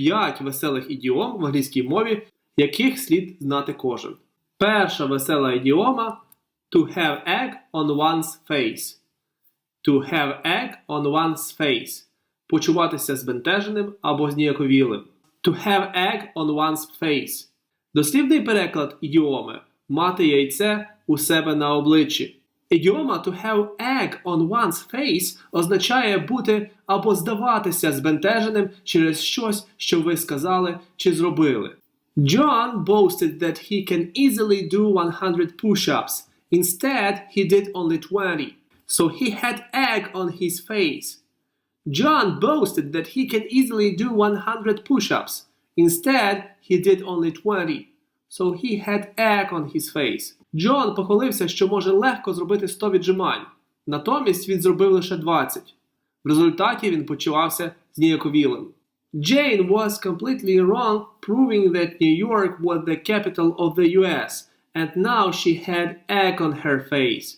5 веселих ідіом в англійській мові, яких слід знати кожен. Перша весела ідіома to have egg on one's face. To have egg on one's face. Почуватися збентеженим або зніяковілим. To have egg on one's face. Дослівний переклад ідіоми мати яйце у себе на обличчі. Ідіома to have egg on one's face означає бути або здаватися збентеженим через щось, що ви сказали чи зробили. John boasted that he can easily do 100 push-ups. Instead, he did only 20. So he had egg on his face. John boasted that he can easily do 100 push-ups. Instead, he did only 20. So he had egg on his face. Джон похвалився, що може легко зробити 100 віджимань. Натомість він зробив лише 20. В результаті він почувався зніяковілим. Jane was completely wrong, proving that New York was the capital of the US, and now she had egg on her face.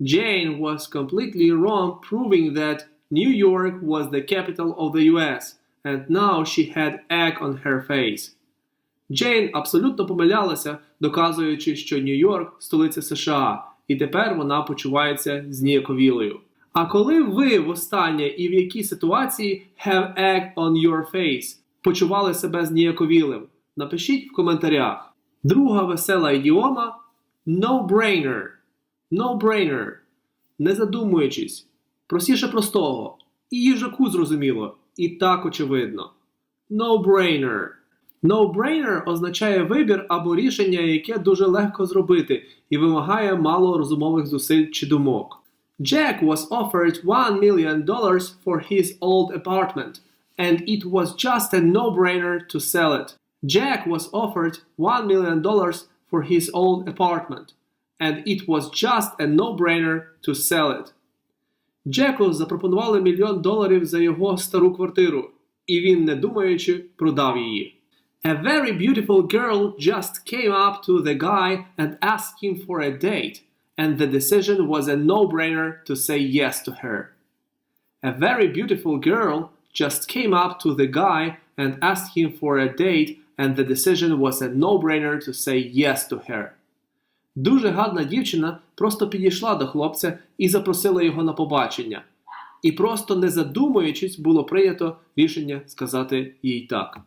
Jane was completely wrong, proving that New York was the capital of the US, and now she had egg on her face. Джейн абсолютно помилялася, доказуючи, що Нью-Йорк столиця США, і тепер вона почувається зніяковілою. А коли ви востаннє і в якій ситуації have egg on your face почували себе зніяковілим? Напишіть в коментарях. Друга весела ідіома no-brainer. No-brainer. Не задумуючись. Простіше простого. І їжаку зрозуміло. І так очевидно. No-brainer. No-brainer означає вибір або рішення, яке дуже легко зробити і вимагає мало розумових зусиль чи думок. Jack was offered $1 million for his old apartment, and it was just a no-brainer to sell it. Jack was offered $1 million for his old apartment, and it was just a no-brainer to sell it. Джеку запропонували мільйон доларів за його стару квартиру, і він, не думаючи, продав її. A very beautiful girl just came up to the guy and asked him for a date, and the decision was a no-brainer to say yes to her. A very beautiful girl just came up to the guy and asked him for a date, and the decision was a no-brainer to say yes to her. Дуже гарна дівчина просто підійшла до хлопця і запросила його на побачення. І просто не задумуючись, було прийнято рішення сказати їй так.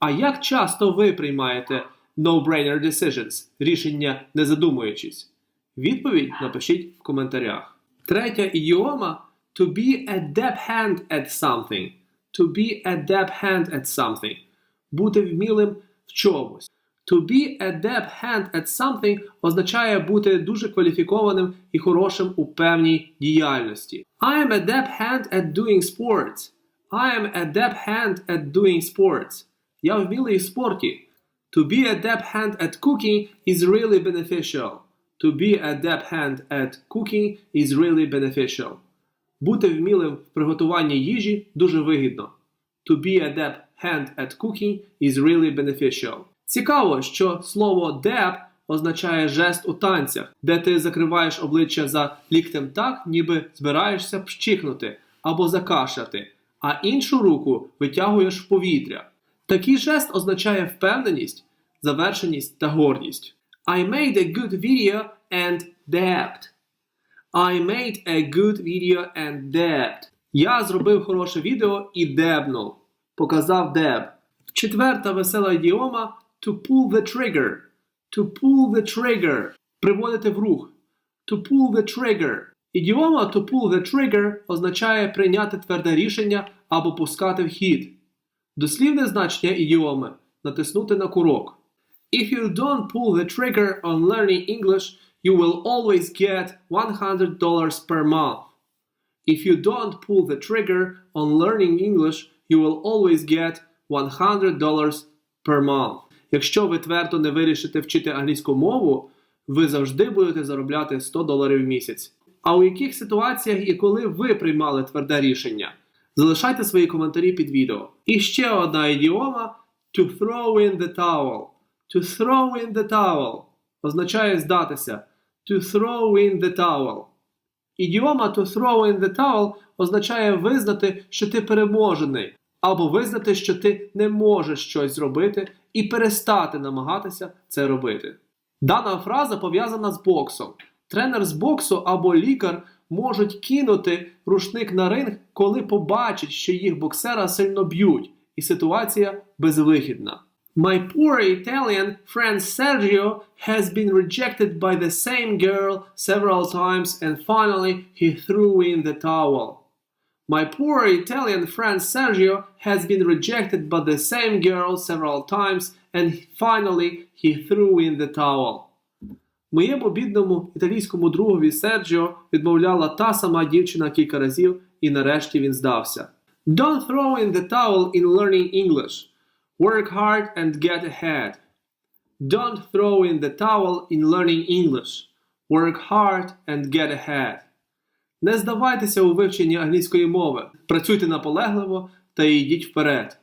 А як часто ви приймаєте no-brainer decisions, рішення не задумуючись? Відповідь напишіть в коментарях. Третя ідіома to be a dab hand at something. To be a dab hand at something. Бути вмілим в чомусь. To be a dab hand at something означає бути дуже кваліфікованим і хорошим у певній діяльності. I am a dab hand at doing sports. I am a dab hand at doing sports. Я вмілий в спорті. To be a dab hand at cooking is really beneficial. To be a dab hand at cooking is really beneficial. Бути вмілим в приготуванні їжі дуже вигідно. To be a dab hand at cooking is really beneficial. Цікаво, що слово dab означає жест у танцях, де ти закриваєш обличчя за ліктем так, ніби збираєшся пщикнути або закашляти, а іншу руку витягуєш в повітря. Такий жест означає впевненість, завершеність та гордість. I made a good video and dabbed. I made a good video and dabbed. Я зробив хороше відео і дебнув. Показав деб. Четверта весела ідіома to pull the trigger. To pull the trigger. Приводити в рух. To pull the trigger. Ідіома to pull the trigger означає прийняти тверде рішення або пускати в хід. Дослівне значення ідіоми натиснути на курок. If you don't pull the trigger on learning English, you will always get $100 per month. If you don't pull the trigger on learning English, you will always get $100 per month. Якщо ви твердо не вирішите вчити англійську мову, ви завжди будете заробляти 100 доларів в місяць. А у яких ситуаціях і коли ви приймали тверде рішення? Залишайте свої коментарі під відео. І ще одна ідіома to throw in the towel. To throw in the towel означає здатися. To throw in the towel. Ідіома to throw in the towel означає визнати, що ти переможений, або визнати, що ти не можеш щось зробити, і перестати намагатися це робити. Дана фраза пов'язана з боксом. Тренер з боксу або лікар можуть кинути рушник на ринг, коли побачать, що їх боксера сильно б'ють, і ситуація безвихідна. My poor Italian friend Sergio has been rejected by the same girl several times and finally he threw in the towel. My poor Italian friend Sergio has been rejected by the same girl several times and finally he threw in the towel. Моєму бідному італійському другові Серджіо відмовляла та сама дівчина кілька разів, і нарешті він здався. Don't throw in the towel in learning English. Work hard and get ahead. Don't throw in the towel in learning English. Work hard and get ahead. Не здавайтеся у вивченні англійської мови. Працюйте наполегливо та йдіть вперед.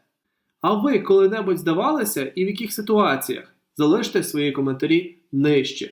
А ви коли-небудь здавалися і в яких ситуаціях? Залиште свої коментарі нижче.